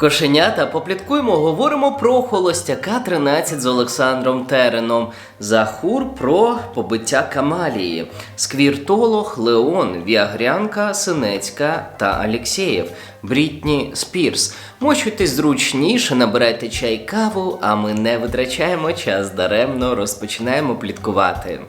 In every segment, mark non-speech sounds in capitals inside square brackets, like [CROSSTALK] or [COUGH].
Кошенята, попліткуємо, говоримо про холостяка 13 з Олександром Тереном, Захур про побиття Камалії, Сквіртолог, Леон, Віагрянка, Синецька та Алєксєєв, Брітні Спірс. Мочуйтесь зручніше, набирайте чай каву, а ми не витрачаємо час даремно, розпочинаємо пліткувати.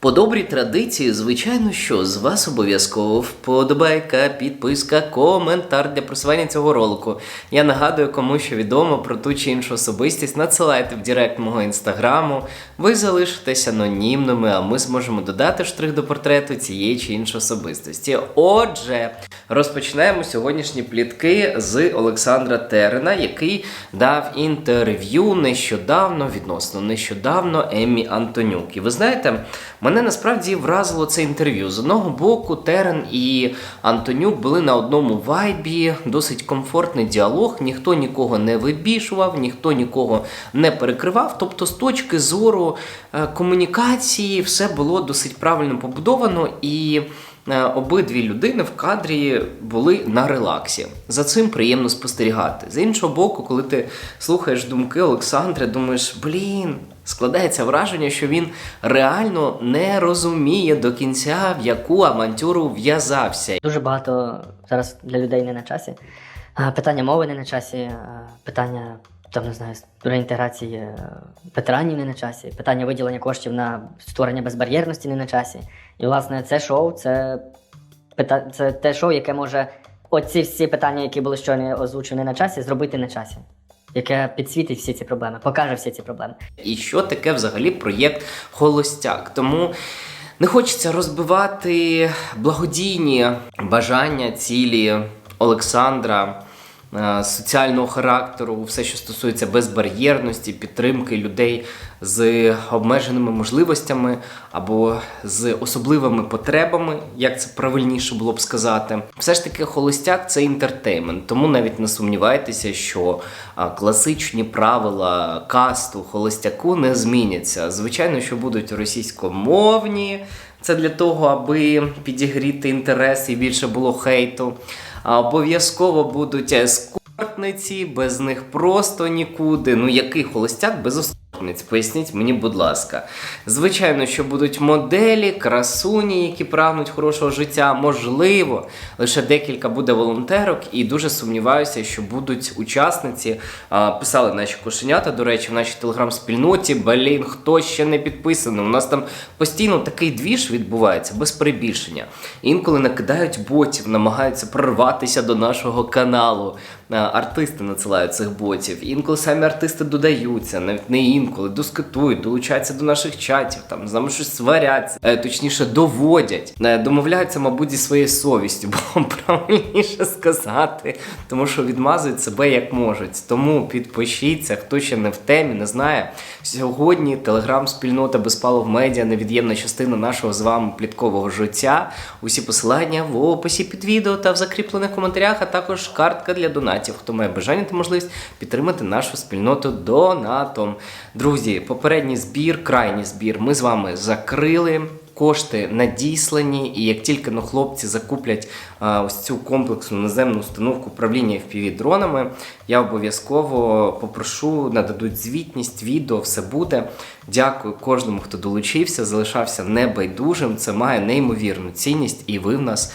По добрій традиції, звичайно, що з вас обов'язково вподобайка, підписка, коментар для просування цього ролику. Я нагадую, кому що відомо про ту чи іншу особистість, надсилайте в директ мого інстаграму. Ви залишитесь анонімними, а ми зможемо додати штрих до портрету цієї чи іншої особистості. Отже, розпочинаємо сьогоднішні плітки з Олександра Терена, який дав інтерв'ю нещодавно, відносно нещодавно Еммі Антонюк. І ви знаєте, мене насправді вразило це інтерв'ю. З одного боку, Терен і Антонюк були на одному вайбі, досить комфортний діалог, ніхто нікого не вибішував, ніхто нікого не перекривав. Тобто, з точки зору е, комунікації, все було досить правильно побудовано і. Е, Обидві людини в кадрі були на релаксі. За цим приємно спостерігати. З іншого боку, коли ти слухаєш думки Олександра, думаєш, блін, складається враження, що він реально не розуміє до кінця, в яку авантюру в'язався. Дуже багато зараз для людей не на часі. Питання мови не на часі, питання там не знаю, реінтеграції е, ветеранів не на часі, питання виділення коштів на створення безбар'єрності не на часі. І власне це шоу, це це те шоу, яке може оці всі питання, які були щойно озвучені на часі, зробити на часі. Яке підсвітить всі ці проблеми, покаже всі ці проблеми. І що таке взагалі проєкт Холостяк. Тому не хочеться розбивати благодійні бажання, цілі Олександра. Е, Соціального характеру, все, що стосується безбар'єрності, підтримки людей з обмеженими можливостями або з особливими потребами, як це правильніше було б сказати. Все ж таки, холостяк це інтертеймент, тому навіть не сумнівайтеся, що класичні правила касту холостяку не зміняться. Звичайно, що будуть російськомовні. Це для того, аби підігріти інтерес і більше було хейту. Обов'язково будуть ескортниці, без них просто нікуди. Ну який холостяк без ескортниць? Поясніть мені, будь ласка. Звичайно, що будуть моделі, красуні, які прагнуть хорошого життя. Можливо, лише декілька буде волонтерок, і дуже сумніваюся, що будуть учасниці. Писали наші кошенята, до речі, в нашій телеграм-спільноті. Блін, хто ще не підписаний? У нас там постійно такий двіж відбувається без перебільшення. Інколи накидають ботів, намагаються прорватися до нашого каналу. А, Артисти надсилають цих ботів. Інколи самі артисти додаються, навіть не інколи, дискутують, долучаються до наших чатів, там з нами щось сваряться, е, точніше доводять, Е, домовляються, мабуть, зі своєю совістю, бо правильніше сказати, тому що відмазують себе як можуть. Тому підпишіться, хто ще не в темі, не знає. Сьогодні телеграм-спільнота Безпалов Медіа невід'ємна частина нашого з вами пліткового життя. Усі посилання в описі під відео та в закріплених коментарях, а також картка для донатів. Хто має бажання та можливість підтримати нашу спільноту донатом. Друзі, попередній збір, крайній збір, ми з вами закрили. Кошти надіслані, і як тільки ну, хлопці закуплять а, ось цю комплексну наземну установку управління fpv дронами, я обов'язково попрошу, нададуть звітність, відео, все буде. Дякую кожному, хто долучився, залишався небайдужим. Це має неймовірну цінність, і ви в нас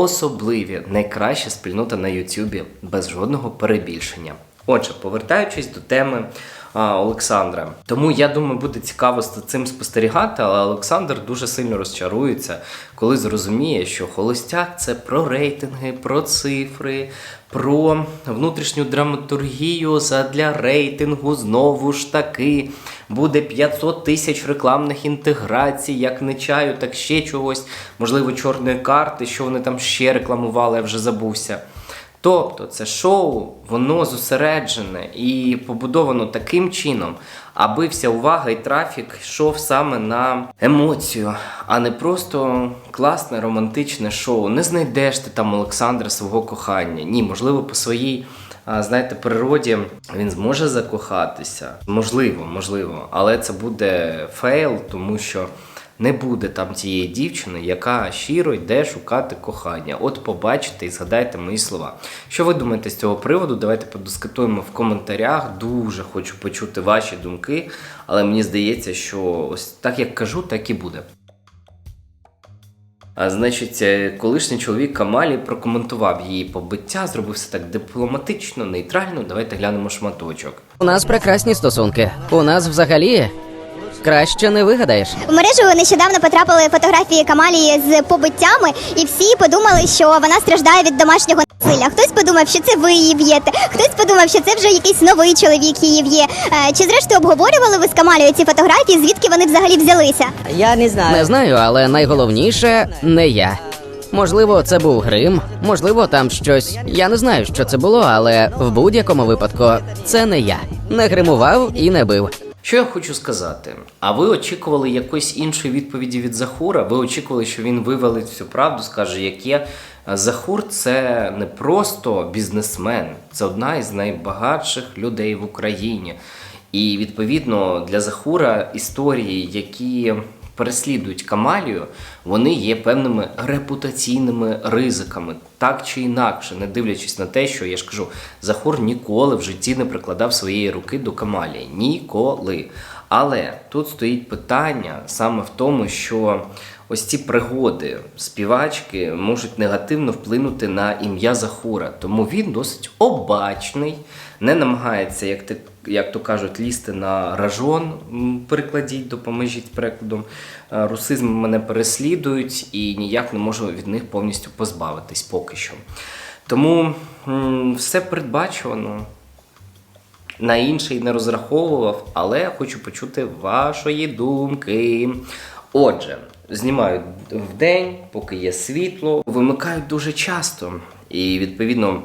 особливі, найкраща спільнота на Ютубі без жодного перебільшення. Отже, повертаючись до теми Олександра. Тому я думаю, буде цікаво з цим спостерігати, але Олександр дуже сильно розчарується, коли зрозуміє, що холостяк це про рейтинги, про цифри, про внутрішню драматургію задля рейтингу. Знову ж таки, буде 500 тисяч рекламних інтеграцій, як не чаю, так ще чогось, можливо, чорної карти, що вони там ще рекламували, я вже забувся. Тобто це шоу, воно зосереджене і побудовано таким чином, аби вся увага і трафік йшов саме на емоцію, а не просто класне романтичне шоу. Не знайдеш ти там Олександра свого кохання. Ні, можливо, по своїй. Знаєте, природі він зможе закохатися. Можливо, можливо, але це буде фейл, тому що не буде там тієї дівчини, яка щиро йде шукати кохання. От побачите і згадайте мої слова. Що ви думаєте з цього приводу? Давайте подискутуємо в коментарях. Дуже хочу почути ваші думки, але мені здається, що ось так як кажу, так і буде. А, значить, е, колишній чоловік Камалі прокоментував її побиття, зробив все так дипломатично, нейтрально. Давайте глянемо шматочок. У нас прекрасні стосунки. У нас взагалі краще не вигадаєш. В мережу нещодавно потрапили фотографії Камалії з побиттями, і всі подумали, що вона страждає від домашнього насилля. Хтось подумав, що це ви її б'єте, хтось подумав, що це вже якийсь новий чоловік її б'є. Е, Чи зрештою обговорювали ви з Камалією ці фотографії? Звідки вони взагалі взялися? Я не знаю. Не знаю, але найголовніше не я. Можливо, це був грим, можливо, там щось. Я не знаю, що це було, але в будь-якому випадку це не я. Не гримував і не бив. Що я хочу сказати? А ви очікували якоїсь іншої відповіді від Захура? Ви очікували, що він вивалить всю правду, скаже, як є. Захур це не просто бізнесмен, це одна із найбагатших людей в Україні. І відповідно для Захура історії, які переслідують Камалію, вони є певними репутаційними ризиками, так чи інакше, не дивлячись на те, що я ж кажу, Захур ніколи в житті не прикладав своєї руки до Камалії. Ніколи. Але тут стоїть питання саме в тому, що ось ці пригоди співачки можуть негативно вплинути на ім'я Захура. Тому він досить обачний, не намагається, як ти як то кажуть, лізти на ражон. Перекладіть, допоможіть перекладом. Е, Русизми мене переслідують і ніяк не можу від них повністю позбавитись поки що. Тому все передбачувано. На інший не розраховував, але хочу почути вашої думки. Отже, знімають вдень, поки є світло, вимикають дуже часто. І відповідно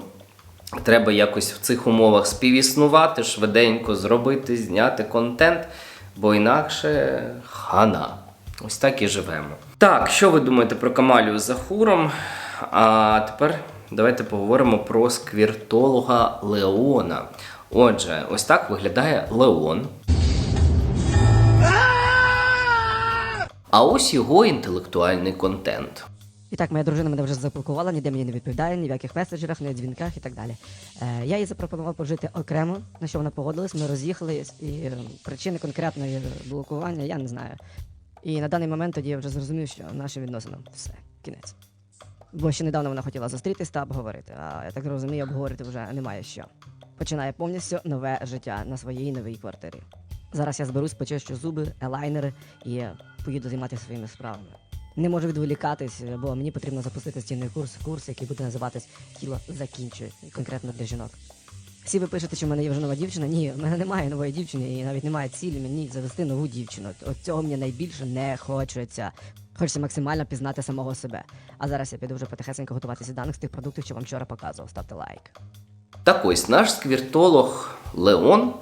треба якось в цих умовах співіснувати, швиденько зробити, зняти контент, бо інакше хана. Ось так і живемо. Так, що ви думаєте про Камалію з Захуром? А тепер давайте поговоримо про сквіртолога Леона. Отже, ось так виглядає Леон. А ось його інтелектуальний контент. І так, моя дружина мене вже заблокувала, ніде мені не відповідає, ні в яких меседжерах, ні в дзвінках і так далі. Е, я їй запропонував пожити окремо, на що вона погодилась, ми роз'їхались, і е, причини конкретної блокування я не знаю. І на даний момент тоді я вже зрозумів, що нашим відносинам все, кінець. Бо ще недавно вона хотіла зустрітись та обговорити, а я так розумію, обговорити вже немає що. Починає повністю нове життя на своїй новій квартирі. Зараз я зберусь, почищу зуби, елайнери і поїду займатися своїми справами. Не можу відволікатись, бо мені потрібно запустити стільний курс, курс, який буде називатись Тіло закінчує, конкретно для жінок. Всі ви пишете, що в мене є вже нова дівчина. Ні, в мене немає нової дівчини і навіть немає цілі мені завести нову дівчину. От цього мені найбільше не хочеться. Хочеться максимально пізнати самого себе. А зараз я піду вже потихесенько готуватися до даних з тих продуктів, що вам вчора показував. Ставте лайк. Так ось наш сквіртолог Леон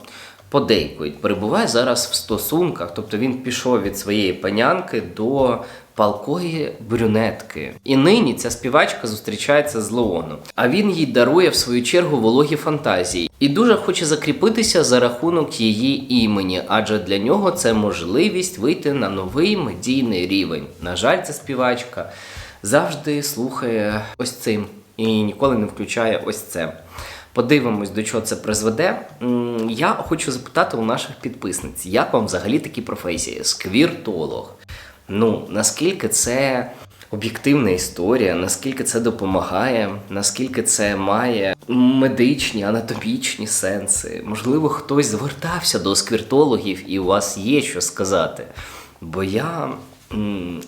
подейкують, перебуває зараз в стосунках, тобто він пішов від своєї панянки до палкої брюнетки. І нині ця співачка зустрічається з Леоном. А він їй дарує в свою чергу вологі фантазії і дуже хоче закріпитися за рахунок її імені, адже для нього це можливість вийти на новий медійний рівень. На жаль, ця співачка завжди слухає ось цим і ніколи не включає ось це. Подивимось, до чого це призведе. Я хочу запитати у наших підписниць, як вам взагалі такі професії? Сквіртолог. Ну, наскільки це об'єктивна історія, наскільки це допомагає, наскільки це має медичні, анатомічні сенси. Можливо, хтось звертався до сквіртологів і у вас є що сказати. Бо я.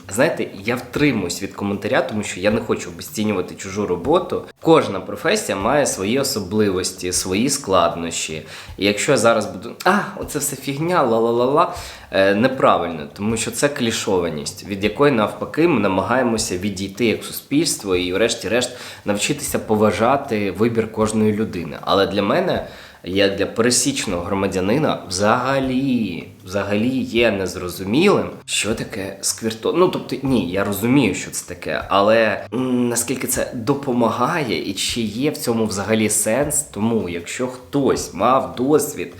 Знаєте, я втримуюсь від коментаря, тому що я не хочу обесцінювати чужу роботу. Кожна професія має свої особливості, свої складнощі. І якщо я зараз буду, а, оце все фігня, ла-ла-ла-ла, е, неправильно, тому що це клішованість, від якої навпаки ми намагаємося відійти як суспільство і, врешті-решт, навчитися поважати вибір кожної людини. Але для мене як для пересічного громадянина взагалі, взагалі є незрозумілим, що таке сквірто. Ну тобто, ні, я розумію, що це таке, але наскільки це допомагає і чи є в цьому взагалі сенс? Тому, якщо хтось мав досвід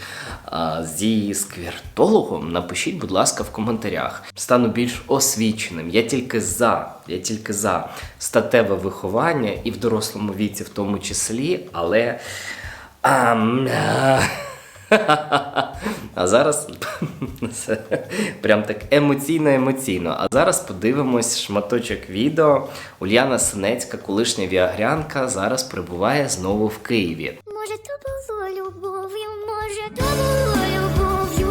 а, зі сквіртологом, напишіть, будь ласка, в коментарях. Стану більш освіченим. Я тільки за, я тільки за статеве виховання і в дорослому віці, в тому числі, але. Ам, а, а зараз це прям так емоційно емоційно. А зараз подивимось шматочок відео. Ульяна Синецька, колишня віагрянка, зараз перебуває знову в Києві. Може, то було любов'ю, може, то було любов'ю,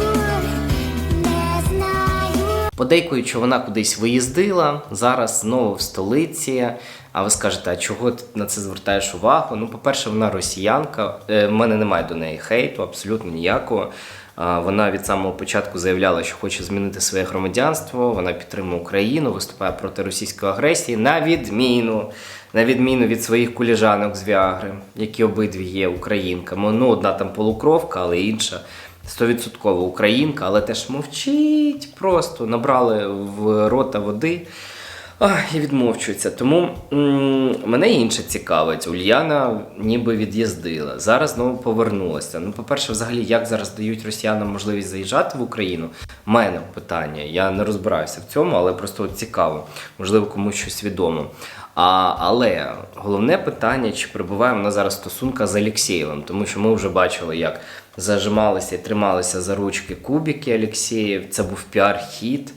не знаю. Подейкують, вона кудись виїздила, зараз знову в столиці. А ви скажете, а чого ти на це звертаєш увагу? Ну, по-перше, вона росіянка. Е, В мене немає до неї хейту, абсолютно ніякого. Вона від самого початку заявляла, що хоче змінити своє громадянство. Вона підтримує Україну, виступає проти російської агресії, на відміну, на відміну від своїх куліжанок з Віагри, які обидві є українками. Ну, одна там полукровка, але інша стовідсоткова українка, але теж мовчить просто. Набрали в рота води. І відмовчується. Тому м, мене інше цікавить. Ульяна ніби від'їздила. Зараз знову повернулася. Ну, по-перше, взагалі, як зараз дають росіянам можливість заїжджати в Україну? У мене питання. Я не розбираюся в цьому, але просто цікаво. Можливо, комусь щось відомо. А, але головне питання, чи перебуває вона зараз стосунка з Алєксєєвим, тому що ми вже бачили, як зажималися і трималися за ручки кубики Алєксєєв. Це був піар-хід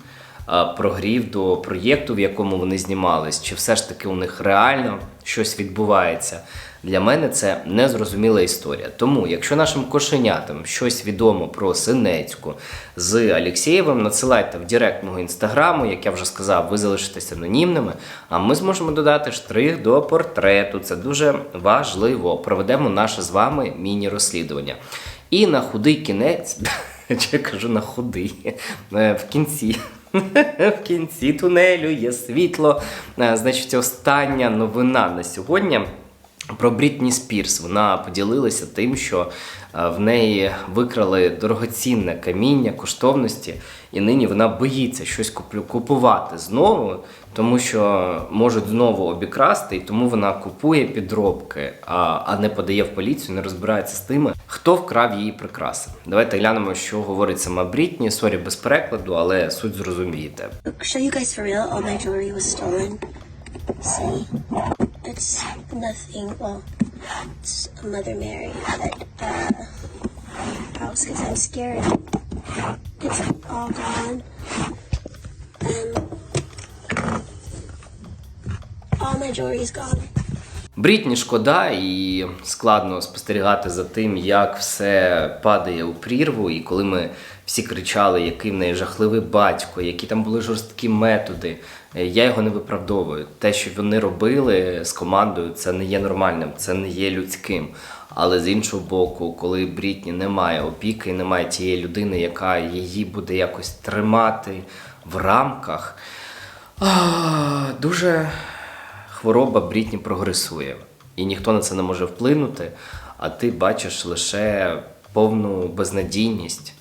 прогрів до проєкту, в якому вони знімались, чи все ж таки у них реально щось відбувається. Для мене це незрозуміла історія. Тому, якщо нашим кошенятам щось відомо про Синецьку з Алєксєєвим, надсилайте в Директ мого інстаграму, як я вже сказав, ви залишитесь анонімними, а ми зможемо додати штрих до портрету. Це дуже важливо. Проведемо наше з вами міні-розслідування. І на худий кінець, чи [LAUGHS] я кажу на худий, е, в кінці. [LAUGHS] В кінці тунелю є світло. Е, Значить, остання новина на сьогодні. Про Брітні Спірс вона поділилася тим, що е, в неї викрали дорогоцінне каміння, коштовності, і нині вона боїться щось купувати знову, тому що можуть знову обікрасти, і тому вона купує підробки, а, не подає в поліцію, не розбирається з тими, хто вкрав її прикраси. Давайте глянемо, що говорить сама Брітні. Сорі без перекладу, але суть зрозумієте. show you guys for real. All my jewelry was stolen. See, it's nothing. Well, it's Mother Mary that uh, house because I'm scared. It's all gone. Um, all my jewelry is gone. Брітні шкода, і складно спостерігати за тим, як все падає у прірву. І коли ми всі кричали, який в неї жахливий батько, які там були жорсткі методи, е, я його не виправдовую. Те, що вони робили з командою, це не є нормальним, це не є людським. Але з іншого боку, коли Брітні немає опіки, немає тієї людини, яка її буде якось тримати в рамках, дуже хвороба Брітні прогресує, і ніхто на це не може вплинути, а ти бачиш лише повну безнадійність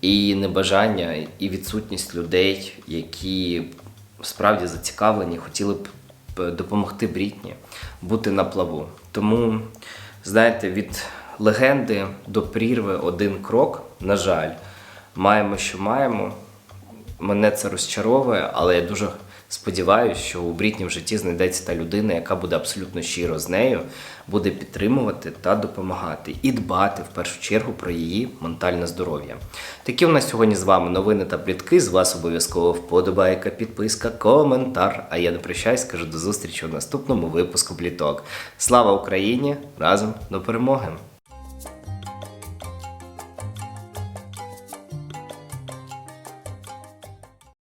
і небажання, і відсутність людей, які справді зацікавлені, хотіли б допомогти Брітні бути на плаву. Тому, знаєте, від легенди до прірви один крок, на жаль, маємо, що маємо. Мене це розчаровує, але я дуже сподіваюся, що у Брітні в житті знайдеться та людина, яка буде абсолютно щиро з нею, буде підтримувати та допомагати і дбати в першу чергу про її ментальне здоров'я. Такі у нас сьогодні з вами новини та плітки. З вас обов'язково вподобайка, підписка, коментар. А я не прощаюсь, кажу до зустрічі у наступному випуску пліток. Слава Україні! Разом до перемоги!